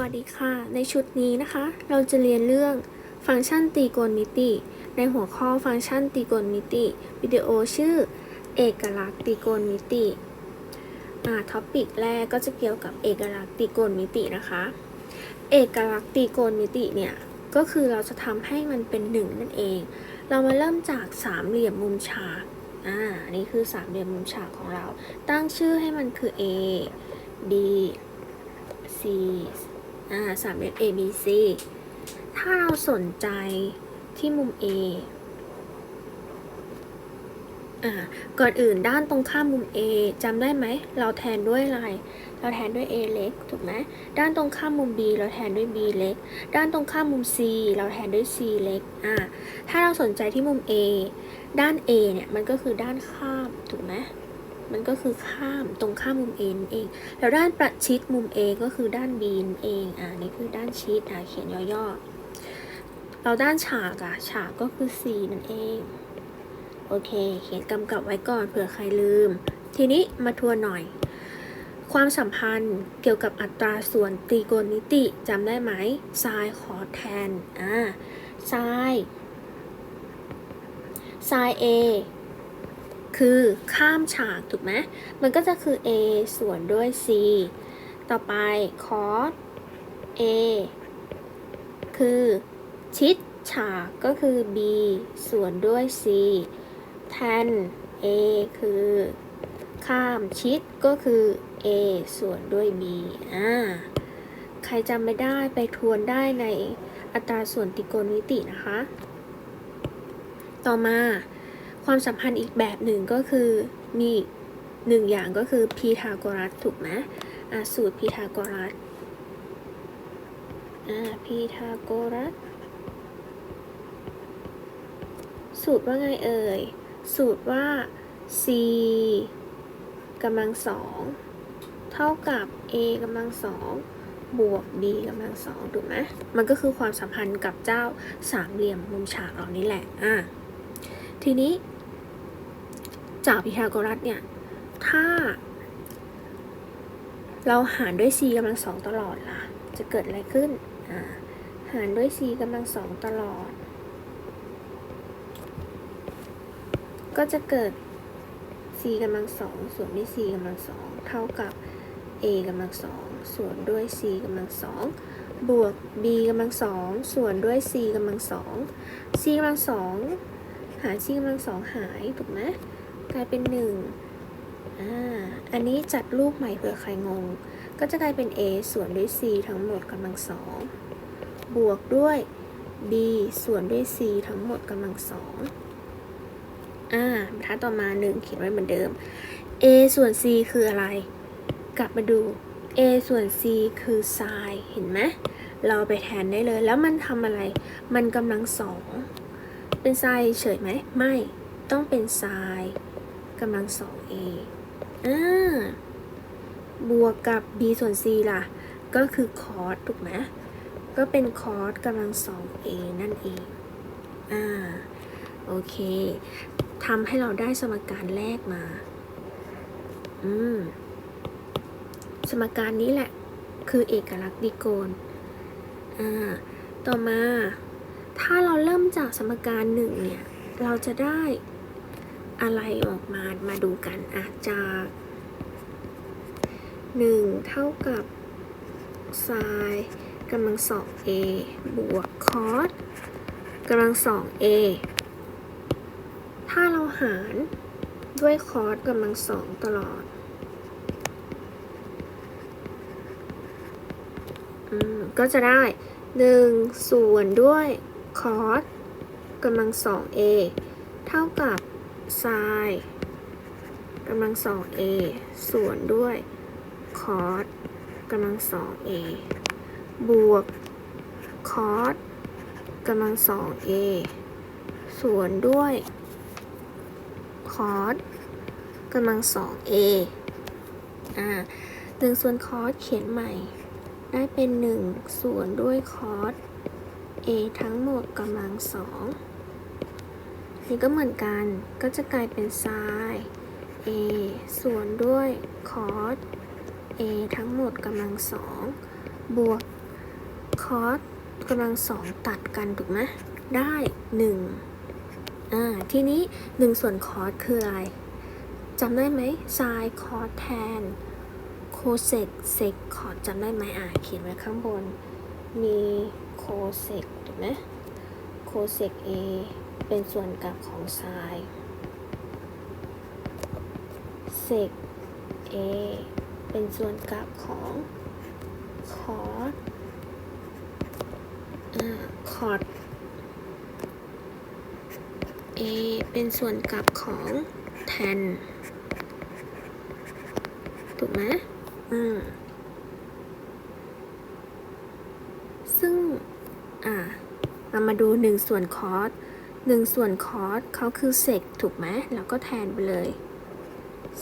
วัสดีค่ะ ในชุดนี้นะคะ เราจะเรียนเรื่องฟังก์ชันตรีโกณมิติ ในหัวข้อฟังก์ชันตรีโกณมิติ วิดีโอชื่อ เอกลักษณ์ตรีโกณมิติอ่าท็อปิกแรกก็จะเกี่ยวกับเอกลักษณ์ตรีโกณมิตินะคะ เอกลักษณ์ตรีโกณมิติเนี่ย ก็คือเราจะทำให้มันเป็นหนึ่งนั่นเอง เรามาเริ่มจากสามเหลี่ยมมุมฉากอ่าอันนี่คือสามเหลี่ยมมุมฉากของเรา ตั้งชื่อให้มันคือ A D C อ่าสามเหลี่ยม A B C ถ้าเราสนใจที่มุม A อ่าก่อนอื่นด้านตรงข้ามมุม A จำได้ไหม เราแทนด้วยอะไร เราแทนด้วย A เล็ก ถูกไหม ด้านตรงข้ามมุม B เราแทนด้วย B เล็ก ด้านตรงข้ามมุม C เราแทนด้วย C เล็ก อ่า ถ้าเราสนใจที่มุม A ด้าน A เนี่ย มันก็คือด้านข้าม ถูกไหม มันก็คือข้ามตรงข้ามมุม A นั่นเอง แล้วด้านประชิดมุม A ก็คือด้าน B นั่นเอง อ่านี่คือด้านชิดอ่าเขียนย่อๆเราด้านฉากอะฉากก็คือ C นั่นเอง โอเค เขียนกำกับไว้ก่อนเผื่อใครลืม ทีนี้มาทัวนหน่อย ความสัมพันธ์เกี่ยวกับอัตราส่วนตรีโกณมิติจำได้ไหมไซน์คอแทน อ่าไซน์ไซน์ A คือข้ามฉากถูกไหมมันก็จะคือ A ส่วนด้วย C ต่อไป cos A คือชิดฉากก็คือ B ส่วนด้วย C tan A คือข้ามชิดก็คือ A ส่วนด้วย B อ่า ใครจำไม่ได้ไปทวนได้ในอัตราส่วนตรีโกณมิตินะคะ ต่อมา ความสัมพันธ์อีกแบบหนึ่งก็คือมีหนึ่งอย่างก็คือพีทาโกรัสถูกไหมสูตรพีทาโกรัสพีทาโกรัสสูตรว่าไงเอ่ย สูตรว่า c กำลังสองเท่ากับ a กำลังสองบวก b กำลังสองถูกไหมมันก็คือความสัมพันธ์กับเจ้าสามเหลี่ยมมุมฉากเหล่านี้แหละ อะ ทีนี้ จากพีทาโกรัสเนี่ย ถ้า เราหารด้วย c กำลังสองตลอดล่ะ จะเกิดอะไรขึ้น หารด้วย c กำลังสองตลอด ก็จะเกิด c กำลังสองส่วนด้วย c กำลังสองเท่ากับ a กำลังสองส่วนด้วย c กำลังสองบวก b กำลังสองส่วนด้วย c กำลังสอง c กำลังสองหาร c กำลังสองหาย ถูกไหม กลายเป็นหนึ่งอ่าอันนี้จัดรูปใหม่เผื่อใครงง ก็จะกลายเป็น a ส่วนด้วย c ทั้งหมดกำลังสองบวกด้วย b ส่วนด้วย c ทั้งหมดกำลังสองอ่าบรรทัดต่อมาหนึ่งเขียนไว้เหมือนเดิม a ส่วน c คืออะไร กลับมาดู a ส่วน c คือไซน์เห็นไหมเราไปแทนได้เลย แล้วมันทำอะไร มันกำลังสอง เป็นไซน์เฉยไหม ไม่ ต้องเป็นไซน์ กำลังสอง a อ่าบวกกับ b ส่วน c ล่ะ ก็คือคอสถูกไหมก็เป็นคอสกำลังสอง a นั่นเอง อ่า โอเคทำให้เราได้สมการแรกมา อืม สมการนี้แหละ คือเอกลักษณ์ดิโกณอ่า ต่อมา ถ้าเราเริ่มจากสมการหนึ่งเนี่ย เราจะได้ อะไรออกมามาดูกันอาจากหนึ่งเท่ากับไซน์กำลังสอง a บวกคอสกำลังสอง a ถ้าเราหารด้วยคอสกำลังสองตลอดอก็จะได้หนึ่งส่วนด้วยคอสกำลังสอง a เท่ากับ ไซน์กำลังสอง a ส่วนด้วยคอสกำลังสอง a บวกคอสกำลังสอง a ส่วนด้วยคอสกำลังสอง a อ่าหนึ่งส่วนคอสเขียนใหม่ ได้เป็นหนึ่งส่วนด้วยคอส a ทั้งหมดกำลังสอง นี่ก็เหมือนกัน ก็จะกลายเป็นไซน์ a ส่วนด้วยคอส a ทั้งหมดกำลังสองบวกอสกำลังสองตัดกันถูกไหมได้หนึ่งอ่าทีนี้หนึ่งส่วนคอสคืออะไรจำได้ไหมไซน์คอสแทนโคเซกเซกคอสจำได้ไหมอ่าเขียนไว้ข้างบน มีโคเซกถูกไหมโคเซก A เป็นส่วนกลับของไซน์เซก A เป็นส่วนกลับของคอสอ่าคอร์ด A เป็นส่วนกลับของแทน ถูกไหมอืมซึ่ง อ่าเรามาดูหนึ่งส่วนคอส หนึ่งส่วนคอสเขาคือเซกถูกไหมแล้วก็แทนไปเลย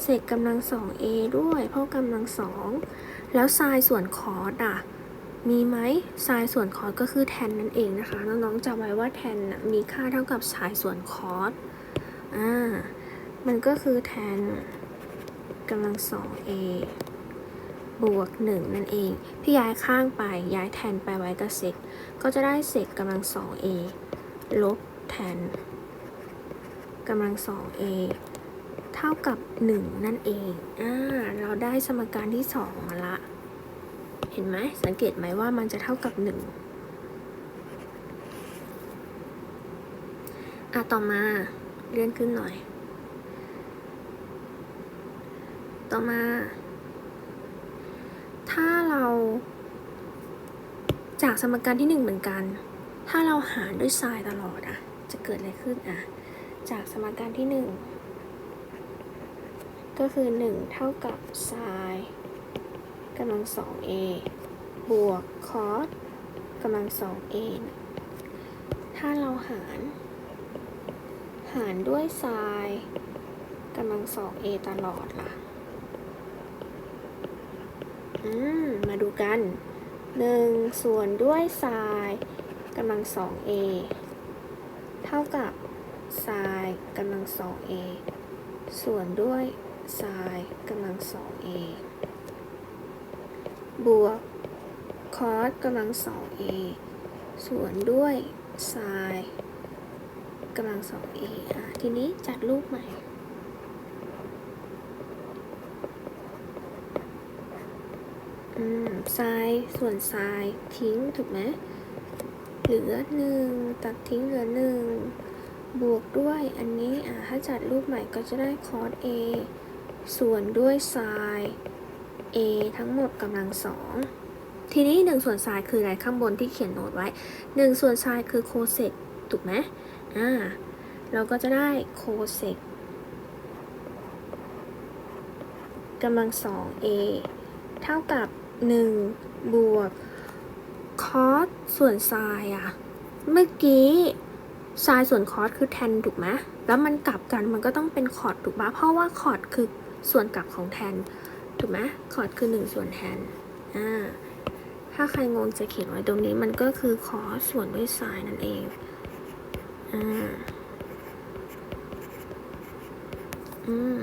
เซกกำลังสอง A ด้วย เพราะกำลังสองแล้วไซน์ส่วนคอสอะ มีไหมไซน์ส่วนคอสก็คือแทนนั่นเองนะคะ น้องๆจำไว้ว่าแทนน่ะมีค่าเท่ากับไซน์ส่วนคอสอ่า มันก็คือแทนกำลังสอง A บวกหนึ่งนั่นเอง พี่ย้ายข้างไปย้ายแทนไปไว้กับเซกก็จะได้เศษกำลังสอง a ลบ แทนกำลังสอง a เท่ากับ 1 นั่นเอง อ่า เราได้สมการที่2มาละ เห็นไหม สังเกตไหมว่ามันจะเท่ากับ 1 อะ ต่อมาเลื่อนขึ้นหน่อย ต่อมา ถ้าเราจากสมการที่ 1 เหมือนกัน ถ้าเราหารด้วยไซน์ตลอดอะ จะเกิดอะไรขึ้นอะจากสมการที่ 1 ก็คือ 1 เท่ากับไซน์กำลัง 2a บวกคอสกำลัง 2a ถ้าเราหาร หารด้วยไซน์กำลัง 2a ตลอดล่ะ อืม มาดูกัน 1 ส่วนด้วยไซน์กำลัง 2a เท่ากับไซน์กำลัง 2a ส่วนด้วยไซน์กำลัง 2a บวกคอสกำลัง 2a ส่วนด้วยไซน์กำลัง 2a อะทีนี้จัดรูปใหม่อืมทรายส่วนทรายทิ้ง ถูกไหม เหลือหนึ่งตัดทิ้งเหลือหนึ่งบวกด้วยอันนี้อ่าถ้าจัดรูปใหม่ก็จะได้คอส a ส่วนด้วยทราย a ทั้งหมดกำลังสองทีนี้หนึ่งส่วนทรายคืออะไรข้างบนที่เขียนโน้ตไว้หนึ่งส่วนทรายคือโคเซกถูกไหมอ่าเราก็จะได้โคเซกกำลังสอง a เท่ากับ 1 บวก คอสส่วนไซน์อะเมื่อกี้ไซน์ส่วนคอสคือแทนถูกไหมแล้วมันกลับกันมันก็ต้องเป็นคอร์ดถูกปะเพราะว่าคอร์ดคือส่วนกลับของแทนถูกไหมคอร์ดคือ 1 ส่วนแทนอ่าถ้าใครงงจะเขียนไว้ตรงนี้มันก็คือคอสส่วนด้วยไซน์นั่นเองอ่าอืม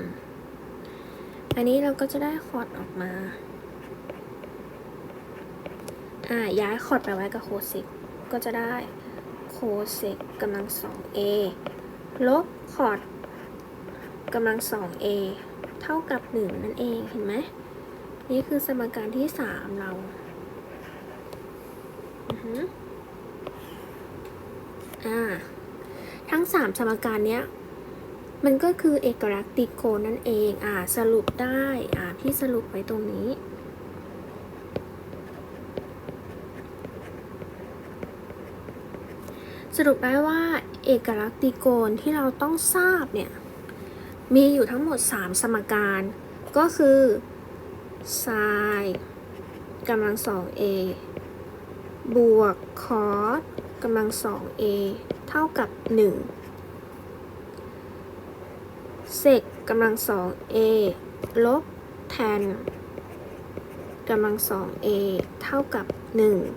อันนี้เราก็จะได้คอร์ดออกมา อ่าย้ายคอร์ดไปไว้กับโคเซกก็จะได้โคเซกกำลัง 2a ลบคอร์ดกำลัง 2a เท่ากับ1นั่นเองเห็นไหมนี่คือสมการที่3เราอ่าทั้ง3สมการเนี้ยมันก็คือเอกลักษณ์ติโกนั่นเอง อ่า สรุปได้ อ่า พี่สรุปไว้ตรงนี้ สรุปได้ว่าเอกลักษณ์ตรีโกณที่เราต้องทราบเนี่ย มีอยู่ทั้งหมด 3 สมการ ก็คือไซน์กำลัง 2a บวกคอสกำลัง 2a เท่ากับ 1 เซกกำลัง 2a ลบแทนกำลัง 2a เท่ากับ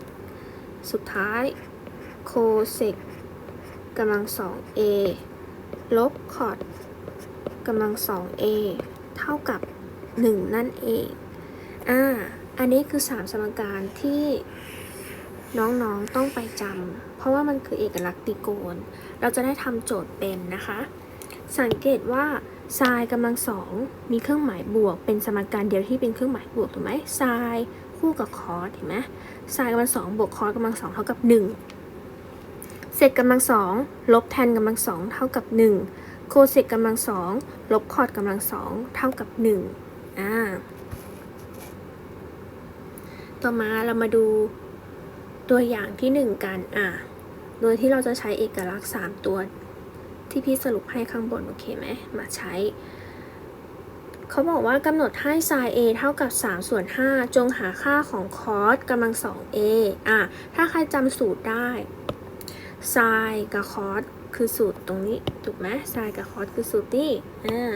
1 สุดท้าย โคเซกกำลัง 2a ลบคอร์ดกำลัง 2a เท่ากับ 1 นั่นเอง อ่า อันนี้คือ 3 สมการที่น้องๆต้องไปจำ เพราะว่ามันคือเอกลักษณ์ตรีโกณ เราจะได้ทำโจทย์เป็นนะคะ สังเกตว่าไซน์กำลังสองมีเครื่องหมายบวก เป็นสมการเดียวที่เป็นเครื่องหมายบวกถูกไหมไซน์คู่กับคอสเห็นไหมไซน์กำลังสองบวกคอสกำลังสองเท่ากับหนึ่ง เศษกำลังสองลบแทนกำลังสองเท่ากับหนึ่งโคเศษกำลังสองลบคอสกำลังสองเท่ากับหนึ่งอ่าต่อมาเรามาดูตัวอย่างที่หนึ่งกันอะโดยที่เราจะใช้เอกลักษณ์ 3 ตัวที่พี่สรุปให้ข้างบน โอเคไหมมาใช้ เขาบอกว่ากำหนดให้ sin a เท่ากับ 3 ส่วน 5 จงหาค่าของ cos กำลัง 2a อะถ้าใครจำสูตรได้ sin กับ cos คือสูตรตรงนี้ ถูกไหม sin กับ cos คือสูตรนี่อ่า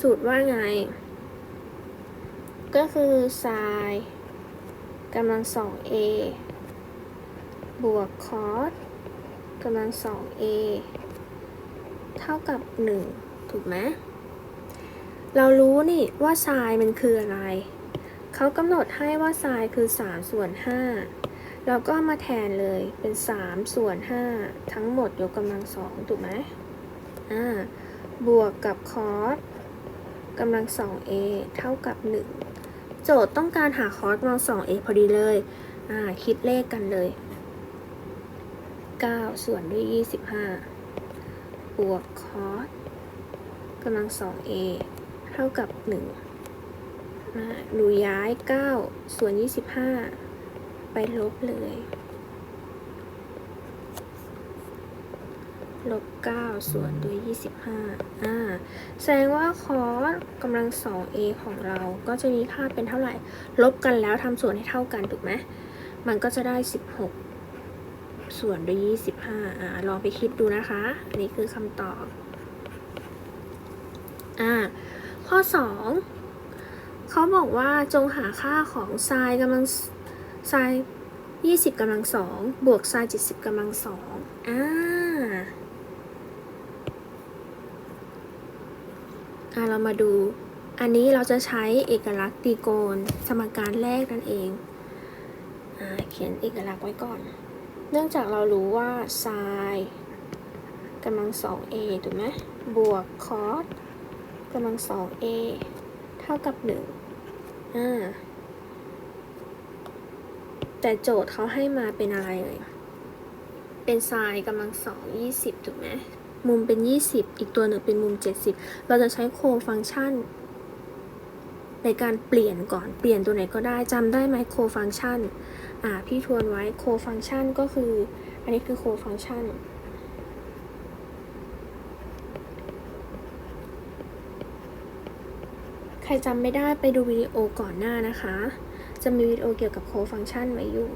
สูตรว่าไง ก็คือ sin กำลัง 2a บวก cos กำลัง 2a เท่ากับ 1 ถูกไหมเรารู้นี่ว่าไซน์มันคืออะไร เขากำหนดให้ว่าไซน์คือ 3 ส่วน 5 เราก็มาแทนเลยเป็น 3 ส่วน 5 ทั้งหมดยกกำลัง2ถูกไหมอ่าบวกกับ cos กำลัง 2a เท่ากับ 1 โจทย์ต้องการหา cos กำลัง 2a พอดีเลย อ่า คิดเลขกันเลย 9 ส่วนด้วย 25 บวก cos กำลัง 2a เท่ากับ1อ่าหนูย้าย 9 ส่วน 25 ไปลบเลย ลบ 9 ส่วนด้วย 25 อ่า แสดงว่า cos กำลัง 2a ของเราก็จะมีค่าเป็นเท่าไหร่ ลบกันแล้วทำส่วนให้เท่ากัน ถูกไหม มันก็จะได้ 16 ส่วนด้วย 25 อ่า ลองไปคิดดูนะคะ อันนี้คือคำตอบ อ่า ข้อ 2เขาบอกว่าจงหาค่าของไซน์กำลัง ไซน์20กำลังสองบวกไซน์70กำลังสองอ่าอ่าเรามาดู อันนี้เราจะใช้เอกลักษณ์ตรีโกณสมการแรกนั่นเองอ่าเขียนเอกลักษณ์ไว้ก่อน เนื่องจากเรารู้ว่าไซน์กำลังสอง a ถูกไหมบวกคอสกำลังสอง a เท่ากับหนึ่งอ่า แต่โจทย์เขาให้มาเป็นอะไรเลย เป็นไซน์กำลังสองยี่สิบถูกไหมมุมเป็นยี่สิบอีกตัวหนึ่งเป็นมุมเจ็ดสิบเราจะใช้โคฟังก์ชัน ในการเปลี่ยนก่อน เปลี่ยนตัวไหนก็ได้จำได้ไหมโคฟังก์ชัน อ่า พี่ทวนไว้โคฟังก์ชันก็คือ อันนี้คือโคฟังก์ชัน ใครจำไม่ได้ไปดูวิดีโอก่อนหน้านะคะ จะมีวิดีโอเกี่ยวกับโคฟังก์ชันไว้อยู่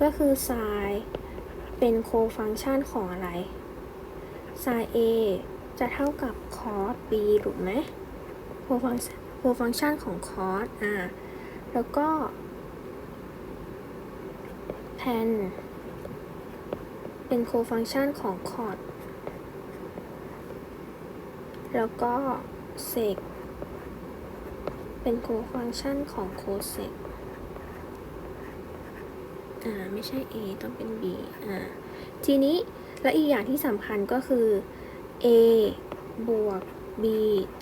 ก็คือ sin เป็นโคฟังก์ชันของอะไร sin a จะเท่ากับ cos b ถูกไหมโคฟังโคฟังก์ชันของ cos อ่าแล้วก็ tan เป็นโคฟังก์ชันของ cot แล้วก็ sec เป็นโคฟังก์ชันของโคเซก ไม่ใช่ a ต้องเป็น b อ่าทีนี้และอีกอย่างที่สำคัญก็คือ a บวก b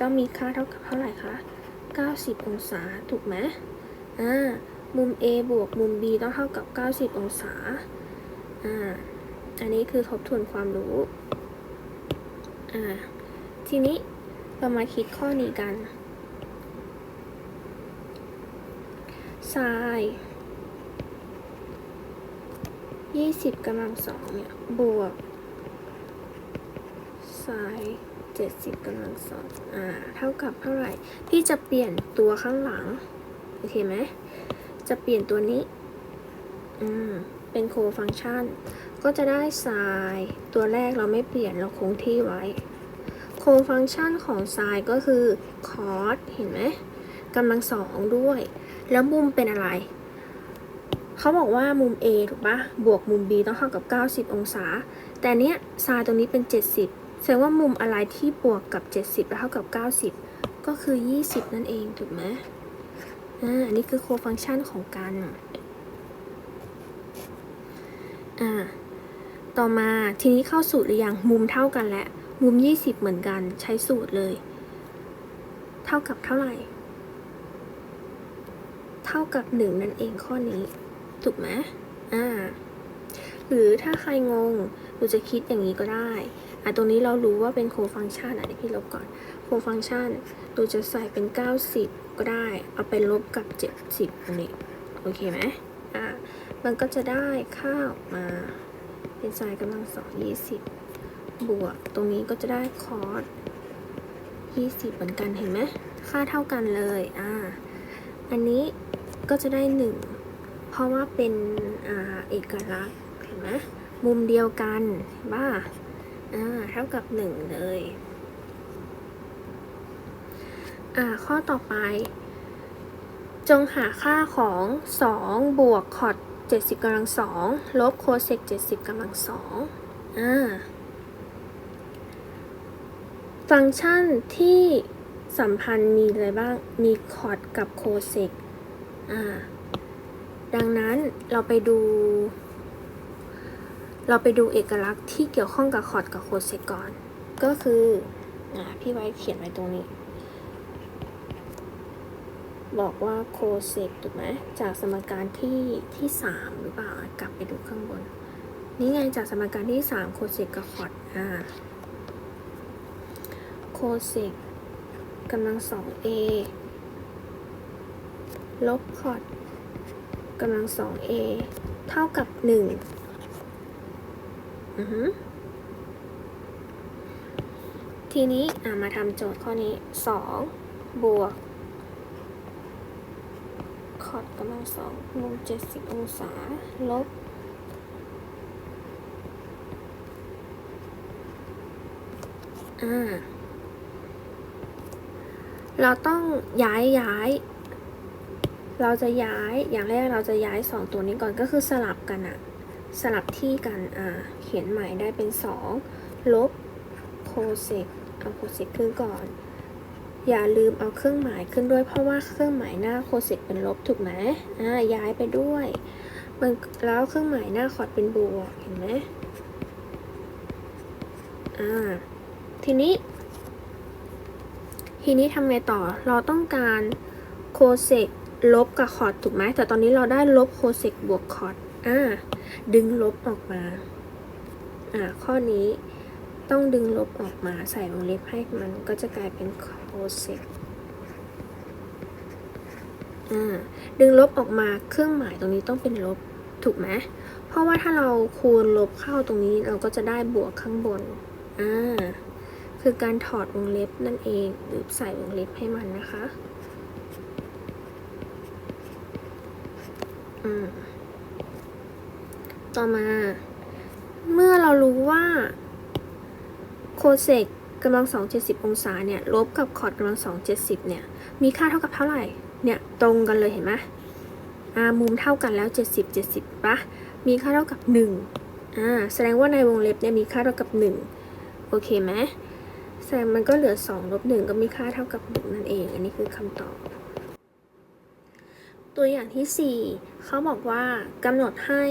ต้องมีค่าเท่ากับเท่าไหร่คะ 90 องศา ถูกไหมอ่า มุม a บวกมุม b ต้องเท่ากับ 90 องศา อ่า อันนี้คือทบทวนความรู้ อ่า ทีนี้เรามาคิดข้อนี้กันไซน์ ยี่สิบกำลังสองเนี่ย บวกไซน์เจ็ดสิบกำลังสองอ่า เท่ากับเท่าไหร่ พี่จะเปลี่ยนตัวข้างหลัง โอเคไหม จะเปลี่ยนตัวนี้ อืม เป็นโคฟังชัน ก็จะได้ไซน์ตัวแรกเราไม่เปลี่ยนเราคงที่ไว้ โคฟังชันของไซน์ก็คือคอสเห็นไหมกำลังสองด้วย แล้วมุมเป็นอะไร เขาบอกว่ามุม A ถูกปะบวกมุม B ต้องเท่ากับ 90 องศา แต่เนี้ยซายตรงนี้เป็น 70 แสดงว่ามุมอะไรที่บวกกับ 70 แล้วเท่ากับ 90 ก็คือ 20 นั่นเองถูกไหมอ่าอันนี้คือโคฟังชันของกันอ่าต่อมาทีนี้เข้าสูตรหรือยังมุมเท่ากันแล้วมุม 20 เหมือนกันใช้สูตรเลย เท่ากับเท่าไหร่ เท่ากับ 1 นั่นเองข้อนี้ ถูกไหมอ่า หรือถ้าใครงงเราจะคิดอย่างนี้ก็ได้อะตรงนี้เรารู้ว่าเป็นโคฟังชันอะเดี๋ยวพี่ลบก่อน โคฟังชันเราจะใส่เป็น 90 ก็ได้ เอาไปลบกับ 70ตรงนี้ โอเคไหมอะมันก็จะได้ค่าออกมาเป็นไซน์กำลังสองยี่สิบบวก ตรงนี้ก็จะได้คอสยี่สิบเหมือนกันเห็นไหมค่าเท่ากันเลย อ่า อันนี้ก็จะได้หนึ่ง ราะว่าเป็นอเอกลักษณ์เห็นไหมมุมเดียวกันเห็นป่ะอ่าเท่ากับหนึ่งเลยอ่าข้อต่อไป จงหาค่าของ 2 บวกคอร์ด70กำลัง2ลบโคเซก70กำลัง2อ่าฟังก์ชันที่สัมพันธ์มีอะไรบ้าง มีคอร์ดกับโคเซกอ่า ดังนั้นเราไปดู เราไปดูเอกลักษณ์ที่เกี่ยวข้องกับคอร์ดกับโคเซกก่อน ก็คืออ่าพี่ไว้เขียนไว้ตรงนี้ บอกว่าโคเซกถูกไหมจากสมการที่ที่สามหรือเปล่ากลับไปดูข้างบน นี่ไงจากสมการที่สามโคเซกกับคอร์ดอ่าโคเซกกำลังสอง a ลบคอร์ด กำลังสอง a เท่ากับหนึ่งอือทีนี้ามาทำโจทย์ข้อนี้สองบวกคอร์ดกำลังสองมุมเจ็ดสิบองศา ลบอ่าเราต้องย้ายย้าย เราจะย้ายอย่างแรกเราจะย้ายสองตัวนี้ก่อนก็คือสลับกันอะสลับที่กันอ่าเขียนใหม่ได้เป็นสองลบโคเซกเอาโคเซกขึ้นก่อน อย่าลืมเอาเครื่องหมายขึ้นด้วยเพราะว่าเครื่องหมายหน้าโคเซกเป็นลบถูกไหมอ่าย้ายไปด้วยมันแล้วเครื่องหมายหน้าคอร์ดเป็นบวกเห็นไหมอ่าทีนี้ ทีนี้ทำไงต่อเราต้องการโคเซก ลบกับคอร์ดถูกไหมแต่ตอนนี้เราได้ลบโคเซกบวกคอร์ดอ่าดึงลบออกมาอ่าข้อนี้ต้องดึงลบออกมาใส่วงเล็บให้มันก็จะกลายเป็นโคเซกอ่าดึงลบออกมาเครื่องหมายตรงนี้ต้องเป็นลบถูกไหมเพราะว่าถ้าเราคูณลบเข้าตรงนี้เราก็จะได้บวกข้างบนอ่าคือการถอดวงเล็บนั่นเองหรือใส่วงเล็บให้มันนะคะ อืม ต่อมา เมื่อเรารู้ว่าโคเซกกำลังสองเจ็ดสิบองศาเนี่ย ลบกับคอร์ดกำลังสองเจ็ดสิบเนี่ย มีค่าเท่ากับเท่าไหร่ เนี่ย ตรงกันเลยเห็นไหมอ่า มุมเท่ากันแล้วเจ็ดสิบเจ็ดสิบปะมีค่าเท่ากับหนึ่งอ่า แสดงว่าในวงเล็บเนี่ยมีค่าเท่ากับหนึ่งโอเคไหมแสดงมันก็เหลือ2ลบ1ก็มีค่าเท่ากับ1นั่นเอง อันนี้คือคำตอบ ตัวอย่างที่ 4 เขาบอกว่ากำหนดให้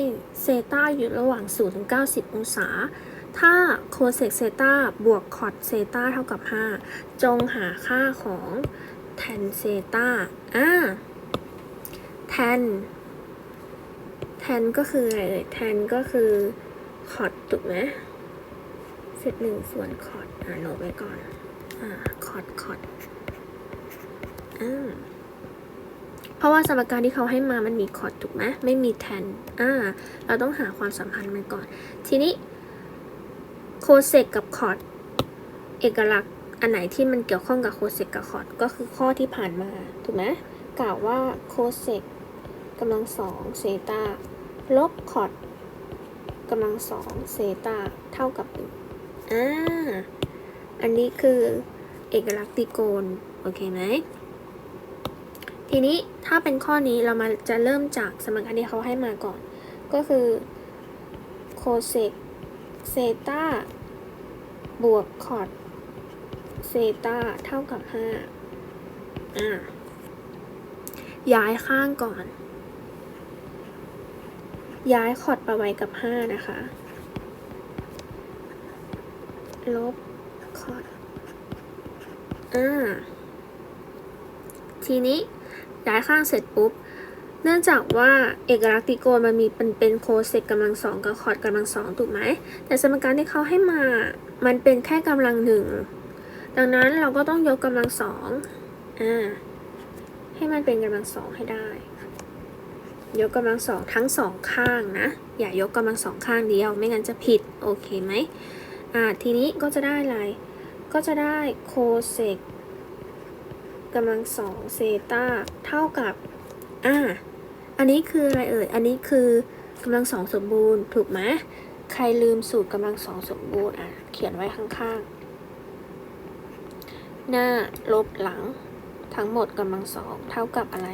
เซต้าอยู่ระหว่าง 0 ถึง 90 องศา ถ้าโคเซกเซต้าบวกคอตเซต้าเท่ากับ 5 จงหาค่าของแทนเซต้าอ่าแทนแทนก็คืออะไรเอ่ยแทนก็คือคอตถูกไหมเซตหนึ่งส่วนคอร์ดอ่าโน้ตไว้ก่อน อ่าคอร์ดคอร์ดอ่า เพราะว่าสมการที่เขาให้มามันมีคอร์ดถูกไหมไม่มีแทนอ่าเราต้องหาความสัมพันธ์มันก่อน ทีนี้โคเซกกับคอร์ดเอกลักษณ์อันไหนที่มันเกี่ยวข้องกับโคเซกกับคอร์ดก็คือข้อที่ผ่านมาถูกไหมกล่าวว่าโคเซกกำลังสองเซตาลบคอร์ดกำลังสองเซตาเท่ากับหนึ่งอ่าอันนี้คือเอกลักษณ์ตรีโกณโอเคไหม ทีนี้ถ้าเป็นข้อนี้เรามาจะเริ่มจากสมการที่เขาให้มาก่อน ก็คือโคเซกเซตาบวกคอร์ดเซตาเท่ากับ5อ่าย้ายข้างก่อน ย้ายคอร์ดไปไว้กับ 5 นะคะ ลบคอร์ดอ่าทีนี้ ย้ายข้างเสร็จปุ๊บ เนื่องจากว่าเอกลักษณ์ติโกณมันมีเป็นเป็นโคเซกกำลังสองกับคอร์ดกำลังสองถูกไหม แต่สมการที่เขาให้มา มันเป็นแค่กำลังหนึ่ง ดังนั้นเราก็ต้องยกกำลังสองอ่า ให้มันเป็นกำลังสองให้ได้ ยกกำลังสองทั้งสองข้างนะ อย่ายกกำลังสองข้างเดียว ไม่งั้นจะผิด โอเคไหมอ่า ทีนี้ก็จะได้อะไร ก็จะได้โคเซก กำลังสองเซตาเท่ากับ อ่า อันนี้คืออะไรเอ่ย อันนี้คือกำลังสองสมบูรณ์ถูกไหมใครลืมสูตรกำลังสองสมบูรณ์อะ เขียนไว้ข้างๆ หน้าลบหลัง ทั้งหมดกำลังสองเท่ากับอะไร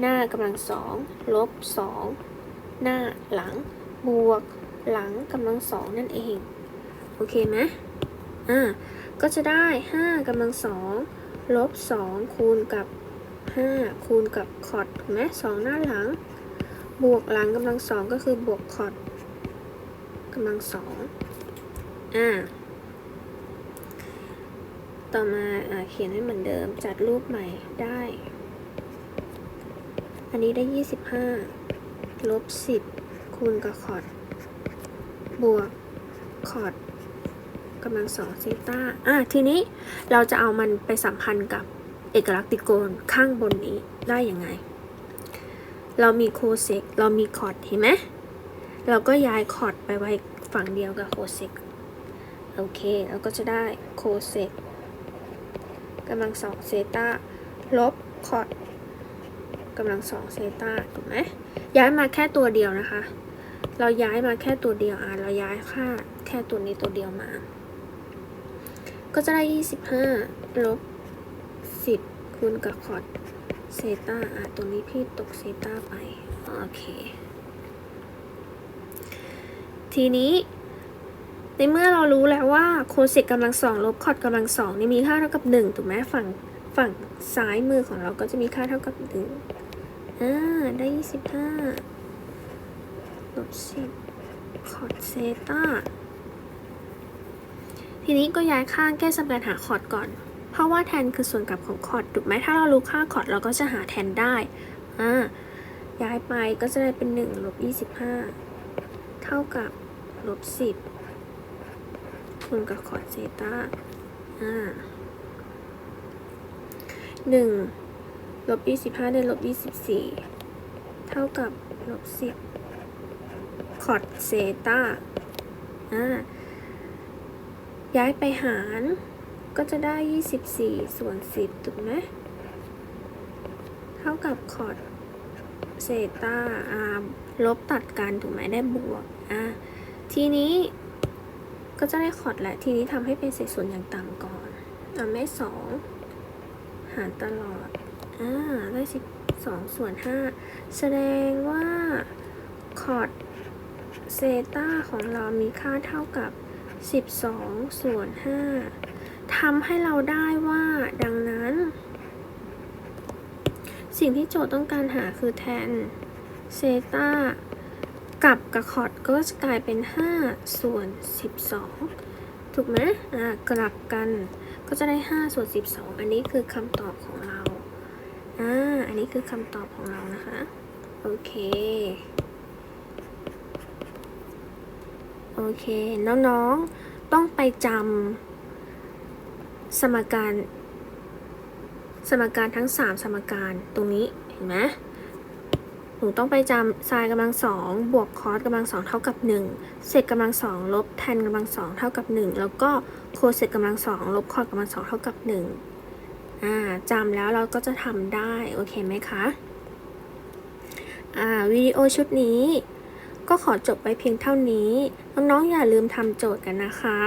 หน้ากำลังสองลบสองหน้าหลัง บวก หลังกำลังสองนั่นเอง โอเคไหมอ่าก็จะได้ห้ากำลังสอง ลบสองคูณกับห้าคูณกับคอร์ดถูกไหมสองหน้าหลัง บวกหลังกำลังสองก็คือบวกคอร์ดกำลังสองอ่าต่อมาอ่าเขียนให้เหมือนเดิมจัดรูปใหม่ได้ อันนี้ได้ 25 ลบ 10 คูณกับคอร์ดบวกคอร์ด กำลังสองเซีตาอะทีนี้เราจะเอามันไปสัมพันธ์กับเอกลักษณ์ตริโกณข้างบนนี้ได้ยังไง เรามีโคเซกเรามีคอร์ดเห็นไหมเราก็ย้ายคอร์ดไปไว้ฝั่งเดียวกับโคเซกโอเค เราก็จะได้โคเซกกำลังสองเซตาลบคอร์ดกำลังสองเซตาถูกไหมย้ายมาแค่ตัวเดียวนะคะ เราย้ายมาแค่ตัวเดียวอะเราย้ายค่าแค่ตัวนี้ตัวเดียวมา ก็จะได้25ลบ10คูณกับคอร์ดเซตาอะตัวนี้พี่ตกเซตาไป โอเค ทีนี้ ในเมื่อเรารู้แล้วว่าโคเซกกำลังสองลบคอร์ดกำลังสองนี่มีค่าเท่ากับ1ถูกไหมฝั่งฝั่งซ้ายมือของเราก็จะมีค่าเท่ากับ1อ่า ได้25ลบ10คอร์ดเซตา ทีนี้ก็ย้ายข้างแก้สมการหาคอร์ดก่อน เพราะว่าแทนคือส่วนกลับของคอร์ดถูกไหมถ้าเรารู้ค่าคอร์ดเราก็จะหาแทนได้อ่าย้ายไปก็จะได้เป็น1ลบ25 เท่ากับลบ10คูณกับคอร์ดเซต้าอ่า1ลบ25ได้ลบ24เท่ากับลบ10คอร์ดเซตาอ่า ย้ายไปหารก็จะได้ 24 ส่วน 10 ถูกไหม เท่ากับคอร์ดเซต้าอาลบตัดกันถูกไหมได้บวกอ่าทีนี้ก็จะได้คอร์ดแหละ ทีนี้ทำให้เป็นเศษส่วนอย่างต่ำก่อนอ่าไม่สองหารตลอดอ่าได้12ส่วน5แสดงว่าคอร์ดเซต้าของเรามีค่าเท่ากับ 12 ส่วน 5ทำให้เราได้ว่า ดังนั้น สิ่งที่โจทย์ต้องการหาคือแทนเซตากับกับคอร์ดก็จะกลายเป็น 5 ส่วน 12 ถูกไหมอ่ากลับกันก็จะได้ 5 ส่วน 12 อันนี้คือคำตอบของเรา อ่า อันนี้คือคำตอบของเรานะคะ โอเค โอเค น้องๆ ต้องไปจำสมการ สมการทั้ง 3 สมการตรงนี้ เห็นไหมหนูต้องไปจำไซน์กำลังสองบวกคอสกำลังสองเท่ากับ 1 เศษกำลังสองลบแทนกำลังสองเท่ากับ 1 แล้วก็โคเศษกำลังสองลบคอสกำลังสองเท่ากับ 1 อ่าจำแล้วเราก็จะทำได้ โอเคไหมคะ อ่าวิดีโอชุดนี้ ก็ขอจบไปเพียงเท่านี้ น้องๆอย่าลืมทำโจทย์กันนะคะ